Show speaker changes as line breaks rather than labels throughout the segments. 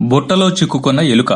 బుట్టలో చిక్కుకున్న ఎలుక.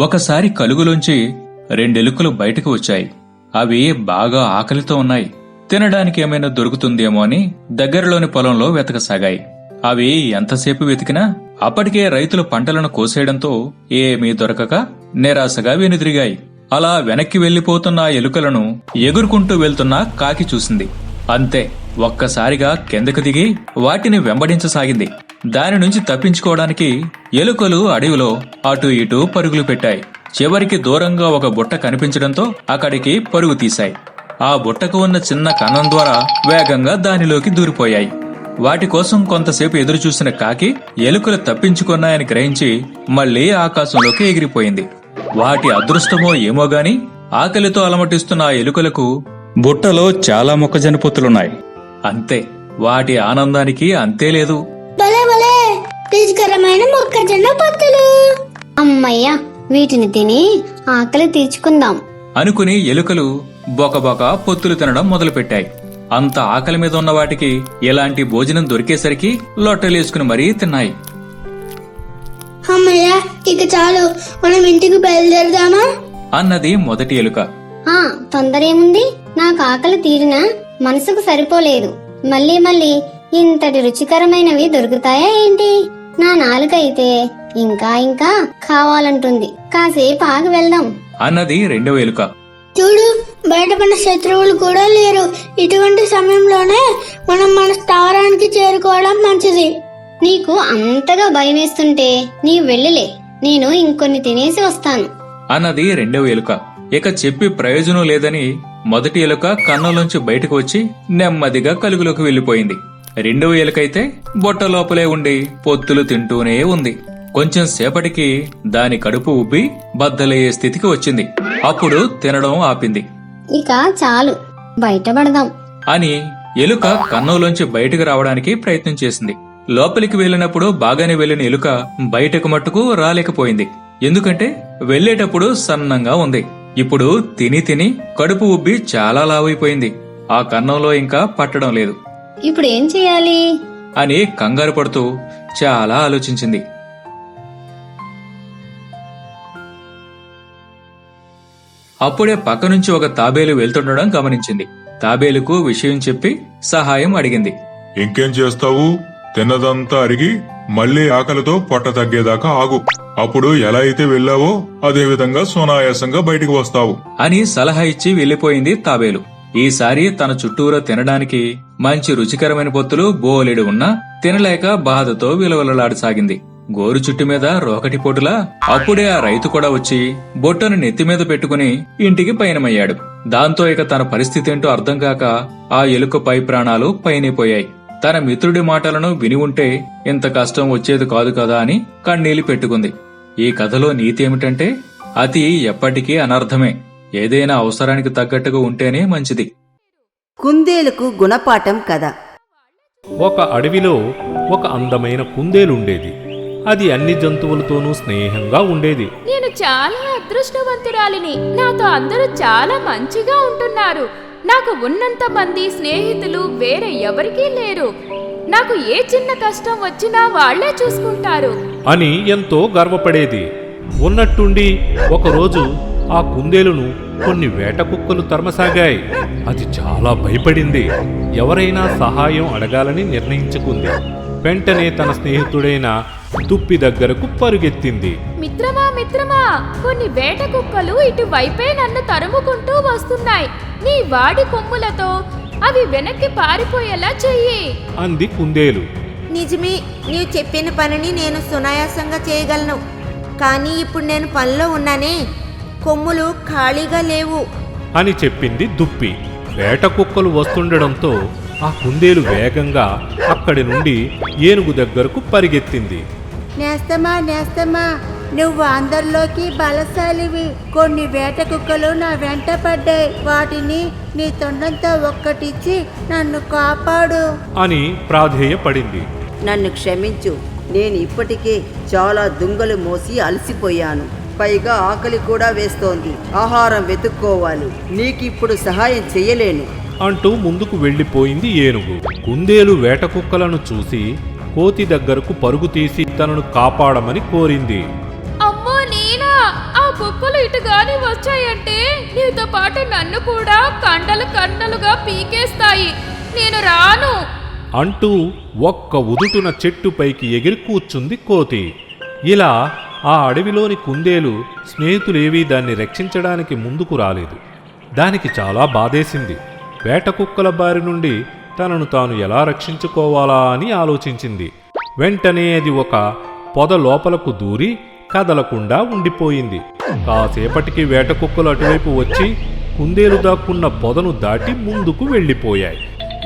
ఒకసారి కలుగులోంచి రెండెలుకలు బయటకు వచ్చాయి. అవి బాగా ఆకలితో ఉన్నాయి. తినడానికి ఏమైనా దొరుకుతుందేమో అని దగ్గరలోని పొలంలో వెతకసాగాయి. అవి ఎంతసేపు వెతికినా అప్పటికే రైతులు పంటలను కోసేయడంతో ఏమీ దొరకక నిరాశగా వెనుదిరిగాయి. అలా వెనక్కి వెళ్ళిపోతున్న ఎలుకలను ఎగురుకుంటూ వెళ్తున్న కాకి చూసింది. అంతే ఒక్కసారిగా కిందకు దిగి వాటిని వెంబడించసాగింది. దాని నుంచి తప్పించుకోవడానికి ఎలుకలు అడవిలో అటు ఇటు పరుగులు పెట్టాయి. చివరికి దూరంగా ఒక బుట్ట కనిపించడంతో అక్కడికి పరుగు తీశాయి. ఆ బుట్టకు ఉన్న చిన్న కన్నం ద్వారా వేగంగా దానిలోకి దూరిపోయాయి. వాటి కోసం కొంతసేపు ఎదురుచూసిన కాకి ఎలుకలు తప్పించుకున్నాయని గ్రహించి మళ్ళీ ఆకాశంలోకి ఎగిరిపోయింది. వాటి అదృష్టమో ఏమో గాని ఆకలితో అలమటిస్తున్న ఆ ఎలుకలకు బుట్టలో చాలా మొక్కజొన్న పొత్తులున్నాయి అంతే వాటి ఆనందానికి అంతే లేదు.
మొక్కజొన్న పొత్తులు. అమ్మయ్య వీటిని తిని ఆకలి తీర్చుకుందాం.
అనుకుని ఎలుకలు బొకబొక పొత్తులు తినడం మొదలుపెట్టాయి. అంత ఆకలి మీద ఉన్న వాటికి ఎలాంటి భోజనం దొరికేసరికి లొట్టలేసుకుని మరీ తిన్నాయి.
అమ్మయ్య ఇక చాలు. మనం ఇంటికి బయలుదేరదామా?
అన్నది మొదటి ఎలుక.
ఆ తొందర ఏముంది నాకు ఆకలి తీరినా మనసుకు సరిపోలేదు. మళ్ళీ మళ్ళీ ఇంతటి రుచికరమైనవి దొరుకుతాయా ఏంటి? నా నాలుక అయితే ఇంకా ఇంకా కావాలంటుంది. కాసేపు ఆగి వెళ్దాం.
అన్నది రెండవ ఎలుక.
చూడు బయట మన శత్రువులు కూడా లేరు. ఇటువంటి సమయంలోనే మనం మన స్థావరానికి చేరుకోవడం మంచిది. నీకు అంతగా భయం వేస్తుంటే నీ వెళ్ళిలే. నేను ఇంకొన్ని తినేసి వస్తాను.
అన్నది రెండవ ఎలుక. ఇక చెప్పి ప్రయోజనం లేదని మొదటి ఎలుక కన్నులోంచి బయటకు వచ్చి నెమ్మదిగా కలుగులోకి వెళ్ళిపోయింది రెండవ ఎలుకైతే బొట్ట లోపలే ఉండి పొత్తులు తింటూనే ఉంది. కొంచెం సేపటికి దాని కడుపు ఉబ్బి బద్దలయ్యే స్థితికి వచ్చింది. అప్పుడు తినడం ఆపింది.
ఇక చాలు బయటపడదాం
అని ఎలుక కన్నులోంచి బయటకు రావడానికి ప్రయత్నం చేసింది. లోపలికి వెళ్ళినప్పుడు బాగానే వెళ్ళిన ఎలుక బయటకు మట్టుకు రాలేకపోయింది. ఎందుకంటే వెళ్ళేటప్పుడు సన్నంగా ఉంది. ఇప్పుడు తిని తిని కడుపు ఉబ్బి చాలా లావైపోయింది. ఆ కన్నంలో ఇంకా పట్టడం లేదు.
ఇప్పుడు ఏం చేయాలి?
అని కంగారు పడుతూ చాలా ఆలోచించింది. అప్పుడే పక్క నుంచి ఒక తాబేలు వెళ్తుండడం గమనించింది. తాబేలుకు విషయం చెప్పి సహాయం అడిగింది.
ఇంకేం చేస్తావు? తిన్నదంతా అరిగి మళ్ళీ ఆకలితో పొట్ట తగ్గేదాకా ఆగు. అప్పుడు ఎలా అయితే వెళ్ళావో అదే విధంగా సునాయాసంగా బయటికి వస్తావు.
అని సలహా ఇచ్చి వెళ్ళిపోయింది తాబేలు. ఈసారి తన చుట్టూరా తినడానికి మంచి రుచికరమైన పొత్తులు బోలెడు ఉన్నా తినలేక బాధతో విలవలలాడసాగింది. గోరు చుట్టు మీద రోకటి పోటులా అప్పుడే ఆ రైతు కూడా వచ్చి బొట్టను నెత్తి మీద పెట్టుకుని ఇంటికి పయనమయ్యాడు. దాంతో ఇక తన పరిస్థితి ఏంటో అర్థం కాక ఆ ఎలుక పై ప్రాణాలు పైనైపోయాయి తన మిత్రుడి మాటలను విని ఉంటే ఇంత కష్టం వచ్చేది కాదు కదా అని కన్నీళ్ళు పెట్టుకుంది. ఈ కథలో నీతి ఏమిటంటే అతి ఎప్పటికీ అనర్థమే. ఏదైనా అవసరానికి తగ్గట్టుగా ఉంటేనే మంచిది.
కుందేలుకు గుణపాఠం కథ.
ఒక అడవిలో ఒక అందమైన కుందేలుండేది. అది అన్ని జంతువులతోనూ స్నేహంగా ఉండేది.
నేను చాలా అదృష్టవంతురాలిని. నాతో అందరూ చాలా మంచిగా ఉంటున్నారు. నాకు ఉన్నంత మంది స్నేహితులు వేరే ఎవరికీ లేరు. నాకు ఏ చిన్న కష్టం వచ్చినా వాళ్ళే చూసుకుంటారు.
అని ఎంతో గర్వపడేది. ఉన్నట్టుండి ఒకరోజు ఆ కుందేలును కొన్ని వేట కుక్కలు తరమసాగాయి. అది చాలా భయపడింది. ఎవరైనా సహాయం అడగాలని నిర్ణయించుకుంది. వెంటనే తన స్నేహితుడైన తుప్పి దగ్గరకు పరుగెత్తింది.
మిత్రమా మిత్రమా కొన్ని వేట కుక్కలు ఇటువైపే నన్ను తరుముకుంటూ వస్తున్నాయి. నీ వాడి కొమ్ములతో అవి వెనక్కి పారిపోయేలా చెయ్యి.
అంది కుందేలు.
నిజమే నీవు చెప్పిన పనిని నేను సునాయాసంగా చేయగలను. కానీ ఇప్పుడు నేను పనిలో ఉన్నానే. కొమ్ములు ఖాళీగా లేవు.
అని చెప్పింది దుప్పి. వేట కుక్కలు వస్తుండడంతో ఆ కుందేలు వేగంగా అక్కడి నుండి ఏనుగు దగ్గరకు పరిగెత్తింది.
నేస్తమా నేస్తమా నువ్వు అందరిలోకి బలశాలివి. కొన్ని వేట కుక్కలు నా వెంట పడ్డాయి. వాటిని నీ తొండంతో ఒక్కటిచ్చి నన్ను కాపాడు.
అని ప్రాధేయపడింది.
నన్ను క్షమించు. నేను ఇప్పటికే చాలా దుంగలు మోసి అలసిపోయాను. పైగా ఆకలి కూడా వేస్తోంది. ఆహారం వెతుక్కోవాలి. నీకిప్పుడు సహాయం చెయ్యలేను
అంటూ ముందుకు వెళ్ళిపోయింది ఏనుగు. కుందేలు వేట కుక్కలను చూసి కోతి దగ్గరకు పరుగు తీసి తనను కాపాడమని కోరింది.
అమ్మో నేనా ఆ కుక్కలు ఇటు గాని వచ్చాయంటే నీతో పాటు నన్ను కూడా కండలు కండలుగా పీకేస్తాయి. నేను రాను.
అంటూ ఒక్క ఉదుటున చెట్టుపైకి ఎగిరి కూర్చుంది కోతి. ఇలా ఆ అడవిలోని కుందేలు స్నేహితులేవీ దాన్ని రక్షించడానికి ముందుకు రాలేదు. దానికి చాలా బాధేసింది. వేట కుక్కల బారి నుండి తనను తాను ఎలా రక్షించుకోవాలా అని ఆలోచించింది. వెంటనే అది ఒక పొద లోపలకు దూరి కదలకుండా ఉండిపోయింది. కాసేపటికి వేట కుక్కలు అటువైపు వచ్చి కుందేలు దాక్కున్న పొదను దాటి ముందుకు వెళ్ళిపోయాయి.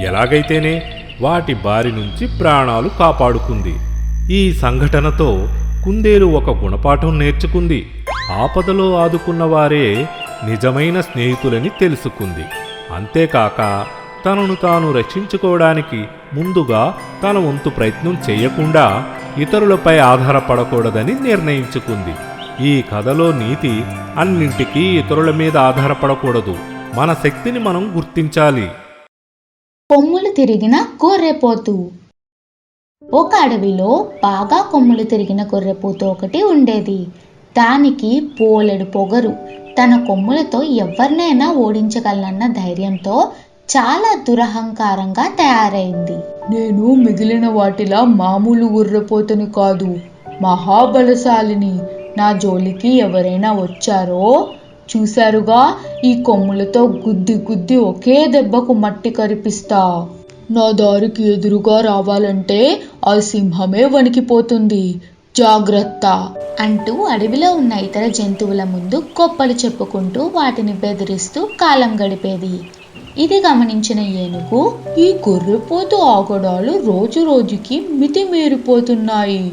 ఎలాగైతేనే వాటి బారి నుంచి ప్రాణాలు కాపాడుకుంది. ఈ సంఘటనతో కుందేలు ఒక గుణపాఠం నేర్చుకుంది. ఆపదలో ఆదుకున్న వారే నిజమైన స్నేహితులని తెలుసుకుంది. అంతేకాక తనను తాను రక్షించుకోవడానికి ముందుగా తన వంతు ప్రయత్నం చేయకుండా ఇతరులపై ఆధారపడకూడదని నిర్ణయించుకుంది. ఈ కథలో నీతి అన్నింటికీ ఇతరుల మీద ఆధారపడకూడదు. మన శక్తిని మనం గుర్తించాలి.
కొమ్ములు తిరిగిన గొర్రెపోతు ఒక అడవిలో బాగా కొమ్ములు తిరిగిన గొర్రెపూత ఒకటి ఉండేది. దానికి పోలెడు పొగరు. తన కొమ్ములతో ఎవరినైనా ఓడించగలనన్న ధైర్యంతో చాలా దురహంకారంగా తయారైంది. నేను మిగిలిన వాటిలా మామూలు గుర్రపోతని కాదు. మహాబలశాలిని. నా జోలికి ఎవరైనా వచ్చారో? చూశారుగా ఈ కొమ్ములతో గుద్ది గుద్ది ఒకే దెబ్బకు మట్టి కరిపిస్తా. నా దారికి ఎదురుగా రావాలంటే ఆ సింహమే వణికిపోతుంది. జాగ్రత్త! అంటూ అడవిలో ఉన్న ఇతర జంతువుల ముందు గొప్పలు చెప్పుకుంటూ వాటిని బెదిరిస్తూ కాలం గడిపేది. ఇది గమనించిన ఏనుగు ఈ గొర్రెపోతు ఆగడాలు రోజు రోజుకి మితిమీరిపోతున్నాయి.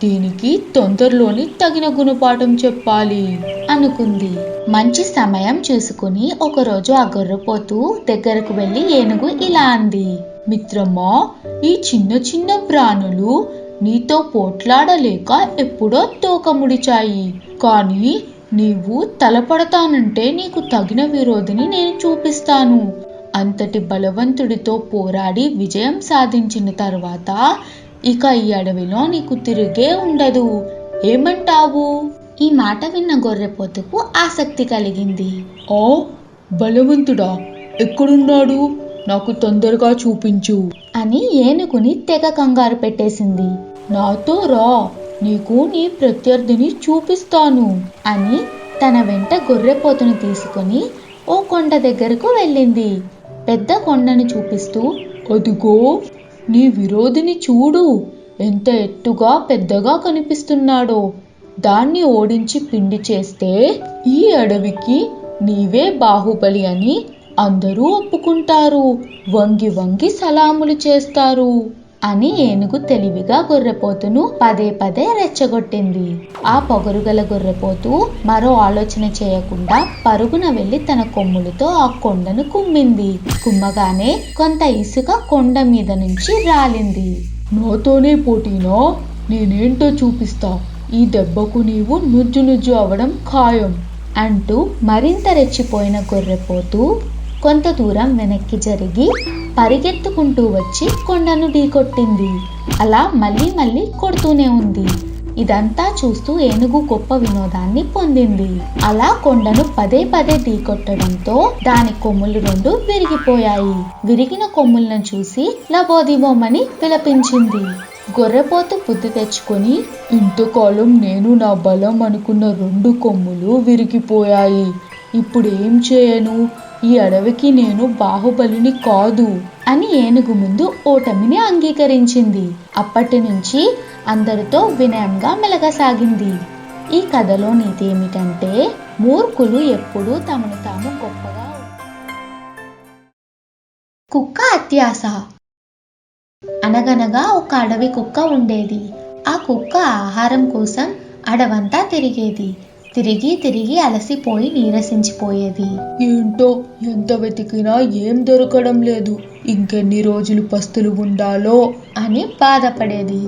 దీనికి తొందరలోని తగిన గుణపాఠం చెప్పాలి అనుకుంది. మంచి సమయం చూసుకుని ఒకరోజు ఆ గొర్రెపోతు దగ్గరకు వెళ్ళి ఏనుగు ఇలా అంది. మిత్రమా ఈ చిన్న చిన్న ప్రాణులు నీతో పోట్లాడలేక ఎప్పుడో తోక ముడిచాయి కానీ నీవు తలపడతానంటే నీకు తగిన విరోధిని నేను చూపిస్తాను. అంతటి బలవంతుడితో పోరాడి విజయం సాధించిన తర్వాత ఇక ఈ అడవిలో నీకు తిరిగే ఉండదు. ఏమంటావు? ఈ మాట విన్న గొర్రెపోతుకు ఆసక్తి కలిగింది.
ఆ బలవంతుడా ఎక్కడున్నాడు? నాకు తొందరగా చూపించు.
అని ఏనుగుని తెగ కంగారు పెట్టేసింది.
నాతో రా నీకు నీ ప్రత్యర్థిని చూపిస్తాను
అని తన వెంట గొర్రెపోతును తీసుకొని ఓ కొండ దగ్గరకు వెళ్ళింది. పెద్ద కొండను చూపిస్తూ
అదిగో నీ విరోధిని చూడు. ఎంత ఎత్తుగా పెద్దగా కనిపిస్తున్నాడో. దాన్ని ఓడించి పిండి చేస్తే ఈ అడవికి నీవే బాహుబలి అని అందరూ ఒప్పుకుంటారు. వంగి వంగి సలాములు చేస్తారు
అని ఏనుగు తెలివిగా గొర్రెపోతును పదే పదే రెచ్చగొట్టింది. ఆ పొగరుగల గొర్రెపోతు మరో ఆలోచన చేయకుండా పరుగున వెళ్ళి తన కొమ్ములతో ఆ కొండను కుమ్మింది. కుమ్మగానే కొంత ఇసుక కొండ మీద నుంచి రాలింది.
నాతోనే పోటీనా? నేనేంటో చూపిస్తా. ఈ దెబ్బకు నీవు నుజ్జు నుజ్జు అవడం ఖాయం
అంటూ మరింత రెచ్చిపోయిన గొర్రెపోతూ కొంత దూరం వెనక్కి జరిగి పరిగెత్తుకుంటూ వచ్చి కొండను ఢీకొట్టింది. అలా మళ్ళీ మళ్ళీ కొడుతూనే ఉంది. ఇదంతా చూస్తూ ఏనుగు గొప్ప వినోదాన్ని పొందింది. అలా కొండను పదే పదే ఢీకొట్టడంతో దాని కొమ్ములు రెండు విరిగిపోయాయి. విరిగిన కొమ్ములను చూసి లబోదిబోమని పిలపించింది
గొర్రెపోతు బుద్ధి తెచ్చుకొని ఇంతకాలం నేను నా బలం అనుకున్న రెండు కొమ్ములు విరిగిపోయాయి. ఇప్పుడు ఏం చేయను? ఈ అడవికి నేను బాహుబలిని కాదు
అని ఏనుగు ముందు ఓటమిని అంగీకరించింది. అప్పటి నుంచి అందరితో వినయంగా మెలగసాగింది. ఈ కథలో నీతి ఏమిటంటే మూర్ఖులు ఎప్పుడూ తమను తాము గొప్పగా కుక్క అత్యాస. అనగనగా ఒక అడవి కుక్క ఉండేది. ఆ కుక్క ఆహారం కోసం అడవంతా తిరిగేది. తిరిగి తిరిగి అలసిపోయి నీరసించిపోయేది.
ఏంటో ఎంత వెతికినా ఏం దొరకడం లేదు. ఇంకెన్ని రోజులు పస్తులు ఉండాలో?
అని బాధపడేది.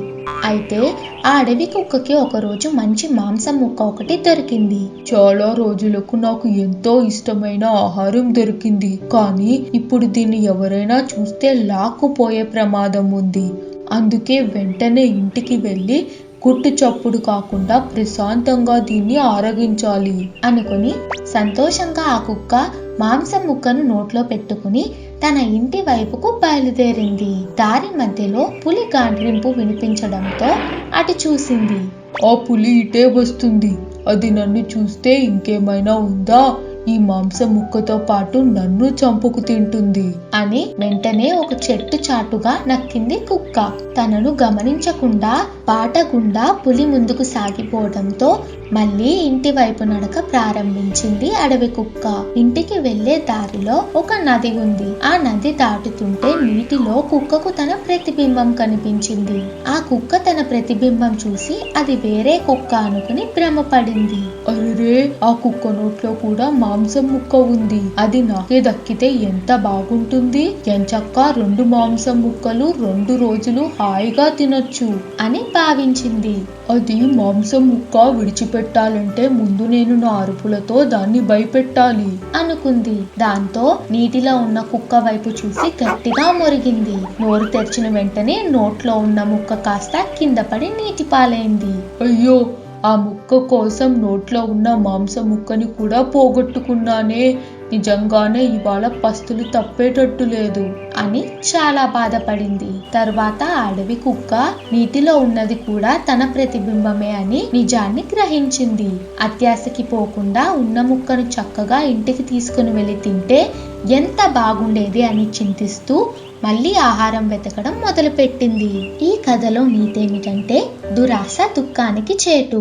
అయితే ఆ అడవి కుక్కకి ఒకరోజు మంచి మాంసం ముక్క ఒకటి దొరికింది.
చాలా రోజులకు నాకు ఎంతో ఇష్టమైన ఆహారం దొరికింది. కానీ ఇప్పుడు దీన్ని ఎవరైనా చూస్తే లాక్కుపోయే ప్రమాదం ఉంది. అందుకే వెంటనే ఇంటికి వెళ్ళి గుట్టు చప్పుడు కాకుండా ప్రశాంతంగా దీన్ని ఆరగించాలి
అనుకుని సంతోషంగా ఆ కుక్క మాంసం ముక్కను నోట్లో పెట్టుకుని తన ఇంటి వైపుకు బయలుదేరింది. దారి మధ్యలో పులి గాండ్రింపు వినిపించడంతో అటు చూసింది.
ఆ పులి ఇటే వస్తుంది. అది నన్ను చూస్తే ఇంకేమైనా ఉందా? ఈ మాంసం ముక్కతో పాటు నన్ను చంపుకు తింటుంది.
అని వెంటనే ఒక చెట్టు చాటుగా నక్కింది కుక్క. తనను గమనించకుండా బాట గుండా పులి ముందుకు సాగిపోవడంతో మళ్ళీ ఇంటి వైపు నడక ప్రారంభించింది అడవి కుక్క. ఇంటికి వెళ్ళే దారిలో ఒక నది ఉంది. ఆ నది దాటుతుంటే నీటిలో కుక్కకు తన ప్రతిబింబం కనిపించింది. ఆ కుక్క తన ప్రతిబింబం చూసి అది వేరే కుక్క అనుకుని భ్రమపడింది.
అరే ఆ కుక్క నోట్లో కూడా మాంసం ముక్క ఉంది. అది నాకే దక్కితే ఎంత బాగుంటుంది. ఎంచక్క రెండు మాంసం ముక్కలు రెండు రోజులు హాయిగా తినొచ్చు
అని భావించింది.
అది మాంసం ముక్క విడిచిపెట్టాలంటే ముందు నేను నా అరుపులతో దాన్ని భయపెట్టాలి
అనుకుంది. దాంతో నీటిలో ఉన్న కుక్క వైపు చూసి గట్టిగా మురిగింది. నోరు తెరిచిన వెంటనే నోట్లో ఉన్న ముక్క కాస్త కింద పడి నీటి పాలైంది.
అయ్యో ఆ ముక్క కోసం నోట్లో ఉన్న మాంసం ముక్కని కూడా పోగొట్టుకున్నానే. నిజంగానే ఇవాళ పస్తులు తప్పేటట్టు లేదు
అని చాలా బాధపడింది. తర్వాత అడవి కుక్క నీటిలో ఉన్నది కూడా తన ప్రతిబింబమే అని నిజాన్ని గ్రహించింది. అత్యాశకి పోకుండా ఉన్న ముక్కను చక్కగా ఇంటికి తీసుకుని వెళ్ళి తింటే ఎంత బాగుండేది అని చింతిస్తూ మళ్ళీ ఆహారం వెతకడం మొదలుపెట్టింది. ఈ కథలో నీతేమిటంటే దురాశ దుఃఖానికి చేటు.